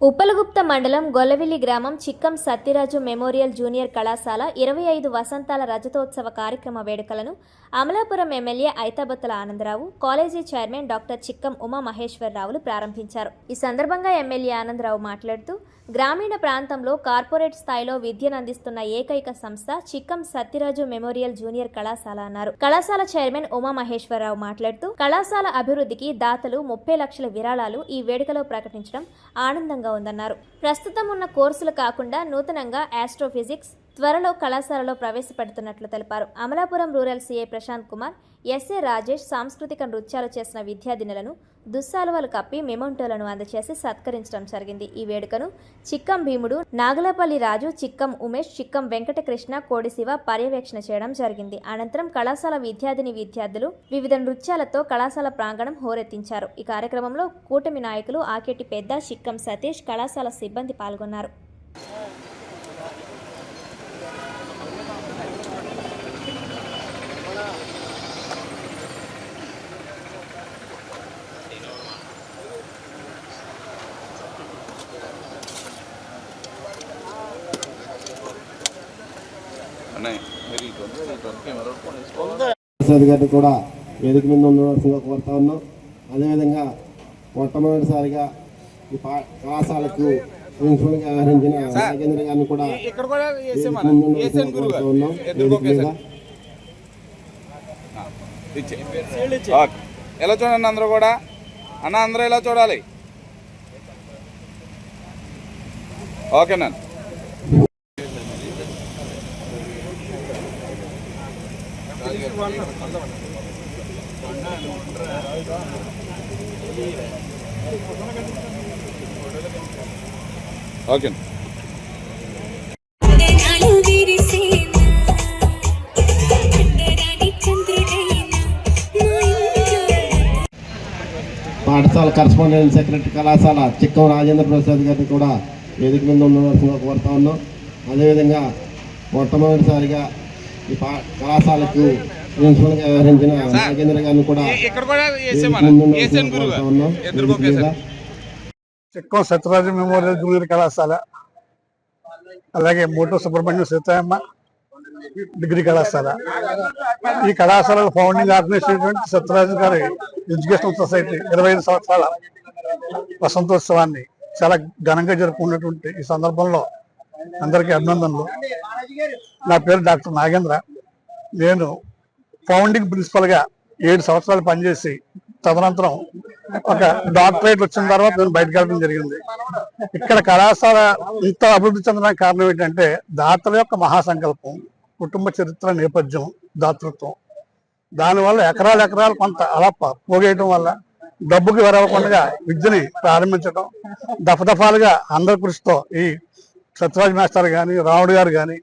ఉప్పలగుప్త మండలం గొల్లవిల్లి గ్రామం Chikkam Satyaraju memorial junior కళాశాల ఇరవై ఐదు వసంతాల రజతోత్సవ కార్యక్రమ వేడుకలను Amalapuram MLA Aithabathula Anandarao college chairman doctor Chikkam Uma మహేశ్వరరావులు ప్రారంభించారు. ఈ సందర్భంగా ఎమ్మెల్యే ఆనందరావు మాట్లాడుతూ గ్రామీణ ప్రాంతంలో కార్పొరేట్ స్థాయిలో విద్యను అందిస్తున్న ఏకైక సంస్థ చిక్కం సత్యరాజు మెమోరియల్ జూనియర్ కళాశాల అన్నారు. కళాశాల చైర్మన్ ఉమా మహేశ్వరరావు మాట్లాడుతూ కళాశాల అభివృద్ధికి దాతలు ముప్పై లక్షల విరాళాలు ఈ వేడుకలో ప్రకటించడం ఆనందంగా ఉందన్నారు ప్రస్తుతం ఉన్న కోర్సులు కాకుండా నూతనంగా ఆస్ట్రోఫిజిక్స్ త్వరలో కళాశాలలో ప్రవేశపెడుతున్నట్లు తెలిపారు. Amalapuram rural CA Prashanth Kumar SA Rajesh సాంస్కృతిక నృత్యాలు చేసిన విద్యార్థినులను దుస్సాలువలు కప్పి మెమోంటోలను అందచేసి సత్కరించడం జరిగింది. ఈ వేడుకను చిక్కం భీముడు నాగలపల్లి రాజు చిక్కం ఉమేష్ చిక్కం వెంకటకృష్ణ కోడిశివ పర్యవేక్షణ చేయడం జరిగింది. అనంతరం కళాశాల విద్యార్థిని విద్యార్థులు వివిధ నృత్యాలతో కళాశాల ప్రాంగణం హోరెత్తించారు. ఈ కార్యక్రమంలో కూటమి నాయకులు ఆకేటి పెద్ద చిక్కం సతీష్ కళాశాల సిబ్బంది పాల్గొన్నారు. ప్రసాద్ గారిని కూడా వేదిక మీద ఉండవలసిందిగా కోరుతా ఉన్నాం. అదేవిధంగా మొట్టమొదటిసారిగా ఈ పా కళాశాలకు ప్రిన్సిపల్గా వ్యవహరించిన నాగేంద్ర గారిని కూడా కోరుతా ఉన్నాం. వేదిక మీద. ఎలా చూడండి అందరూ కూడా? అన్న అందరూ ఎలా చూడాలి? ఓకేనా? ఓకే. పాఠశాల కరస్పాండెంట్ సెక్రటరీ కళాశాల చిక్కం రాజేంద్ర ప్రసాద్ గారిని కూడా వేదిక మీద ఉండవలసిందిగా కోరుతా ఉన్నాం అదేవిధంగా మొట్టమొదటిసారిగా ఈ కళాశాలకు ప్రిన్సిపల్గా వ్యవహరించిన నాగేంద్ర గారిని కూడా చిక్కం సత్యరాజు మెమోరియల్ జూనియర్ కళాశాల. అలాగే మోటో సుబ్రహ్మణ్యం సీతాయమ్మ డిగ్రీ కళాశాల. ఈ కళాశాల ఫౌండింగ్ ఆర్గనైజేషన్ సత్యరాజు గారి ఎడ్యుకేషనల్ సొసైటీ ఇరవై ఐదు సంవత్సరాల వసంతోత్సవాన్ని చాలా ఘనంగా జరుపుకున్నటువంటి ఈ సందర్భంలో అందరికీ అభినందనలు. నా పేరు డాక్టర్ నాగేంద్ర. నేను ఫౌండింగ్ ప్రిన్సిపల్గా ఏడు సంవత్సరాలు పనిచేసి తదనంతరం ఒక డాక్టరేట్ వచ్చిన తర్వాత నేను బయటకు వెళ్ళడం జరిగింది. ఇక్కడ కళాశాల ఇంత అభివృద్ధి చెందడానికి కారణం ఏంటంటే దాతల యొక్క మహాసంకల్పం కుటుంబ చరిత్ర నేపథ్యం దాతృత్వం. దానివల్ల ఎకరాలు ఎకరాలు కొంత అలా పోగేయటం వల్ల డబ్బుకి వెరవకుండా విద్యని ప్రారంభించడం దఫదఫాలుగా అందరి కృషితో ఈ సత్యరాజ్ మాస్టర్ కానీ రాముడు గారు కానీ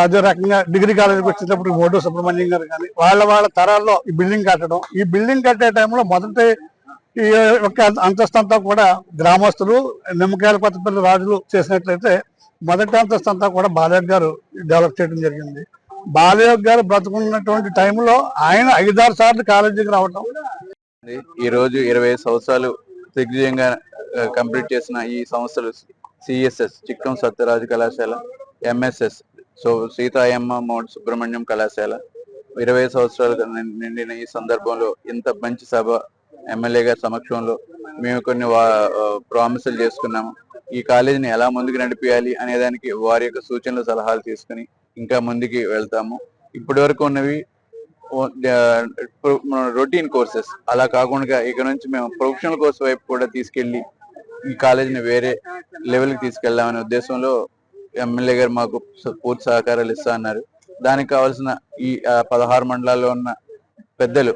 అదే రకంగా డిగ్రీ కాలేజీకి వచ్చేటప్పుడు మోటో సుబ్రహ్మణ్యం గారు కానీ వాళ్ళ వాళ్ళ తరాల్లో ఈ బిల్డింగ్ కట్టడం. ఈ బిల్డింగ్ కట్టే టైంలో మొదటి ఈ యొక్క అంతస్తంతా కూడా గ్రామస్తులు నిమ్మకాయల కొత్తపల్లి రాజులు చేసినట్లయితే మొదటి అంతస్తంతా కూడా బాలయ్య గారు డెవలప్ చేయడం జరిగింది. బాలయ్య గారు బ్రతుకున్నటువంటి టైంలో ఆయన ఐదారు సార్లు కాలేజీకి రావడం ఈ రోజు ఇరవై ఐదు సంవత్సరాలు దిగ్విజయంగా కంప్లీట్ చేసిన ఈ సంస్థలు సిఎస్ఎస్ చిక్కం సత్యరాజు కళాశాల ఎంఎస్ఎస్ సో సీతాయమ్మ మోడ్ సుబ్రహ్మణ్యం కళాశాల. ఇరవై సంవత్సరాలు నిండిన ఈ సందర్భంలో ఇంత మంచి సభ ఎమ్మెల్యే గారి సమక్షంలో మేము కొన్ని ప్రామిసులు చేసుకున్నాము. ఈ కాలేజీని ఎలా ముందుకు నడిపించాలి అనే దానికి వారి యొక్క సూచనలు సలహాలు తీసుకుని ఇంకా ముందుకి వెళ్తాము. ఇప్పటి వరకు ఉన్నవి రొటీన్ కోర్సెస్. అలా కాకుండా ఇక నుంచి మేము ప్రొఫెషనల్ కోర్స్ వైపు కూడా తీసుకెళ్ళి ఈ కాలేజీని వేరే లెవెల్కి తీసుకెళ్దామనే ఉద్దేశంలో ఎమ్మెల్యే గారు మాకు పూర్తి సహకారాలు ఇస్తా అన్నారు. దానికి కావాల్సిన ఈ పదహారు మండలాల్లో ఉన్న పెద్దలు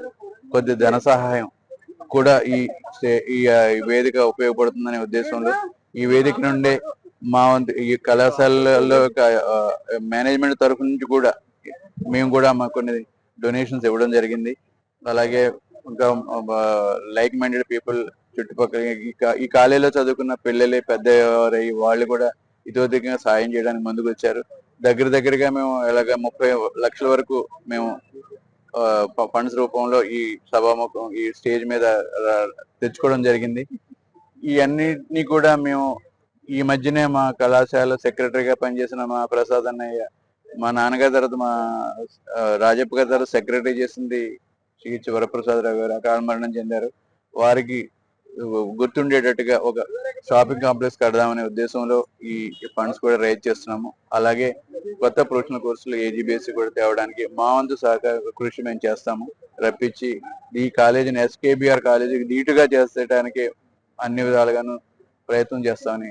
కొద్ది ధన సహాయం కూడా ఈ ఈ వేదిక ఉపయోగపడుతుందనే ఉద్దేశంలో ఈ వేదిక నుండే మా వంతు ఈ కళాశాలలో మేనేజ్మెంట్ తరఫు నుంచి కూడా మేము కూడా మా కొన్ని డొనేషన్స్ ఇవ్వడం జరిగింది. అలాగే ఇంకా లైక్ మైండెడ్ పీపుల్ చుట్టుపక్కల ఈ కాలేజీలో చదువుకున్న పిల్లలే పెద్ద ఎవరై వాళ్ళు కూడా ఇతోధికంగా సాయం చేయడానికి ముందుకు వచ్చారు. దగ్గర దగ్గరగా మేము ఇలాగ ముప్పై లక్షల వరకు మేము ఫండ్స్ రూపంలో ఈ సభాముఖం ఈ స్టేజ్ మీద తెచ్చుకోవడం జరిగింది. ఈ అన్నిటినీ కూడా మేము ఈ మధ్యనే మా కళాశాల సెక్రటరీగా పనిచేసిన మా ప్రసాద్ అన్నయ్య మా నాన్నగారి తర్వాత మా రాజప్ప గారి తర్వాత సెక్రటరీ చేసింది శ్రీ వరప్రసాదరావు గారు అకాల మరణం చెందారు. వారికి గుర్తుండేటట్టుగా ఒక షాపింగ్ కాంప్లెక్స్ కడదామనే ఉద్దేశంలో ఈ ఫండ్స్ కూడా రైజ్ చేస్తున్నాము. అలాగే కొత్త ప్రొఫెషనల్ కోర్సులు ఏజీబీఎస్సీ కూడా తేవడానికి మా వంతు సహకార కృషి మేము చేస్తాము. రప్పించి ఈ కాలేజీని ఎస్కేబిఆర్ కాలేజీకి నీటుగా చేసేయడానికి అన్ని విధాలుగాను ప్రయత్నం చేస్తామని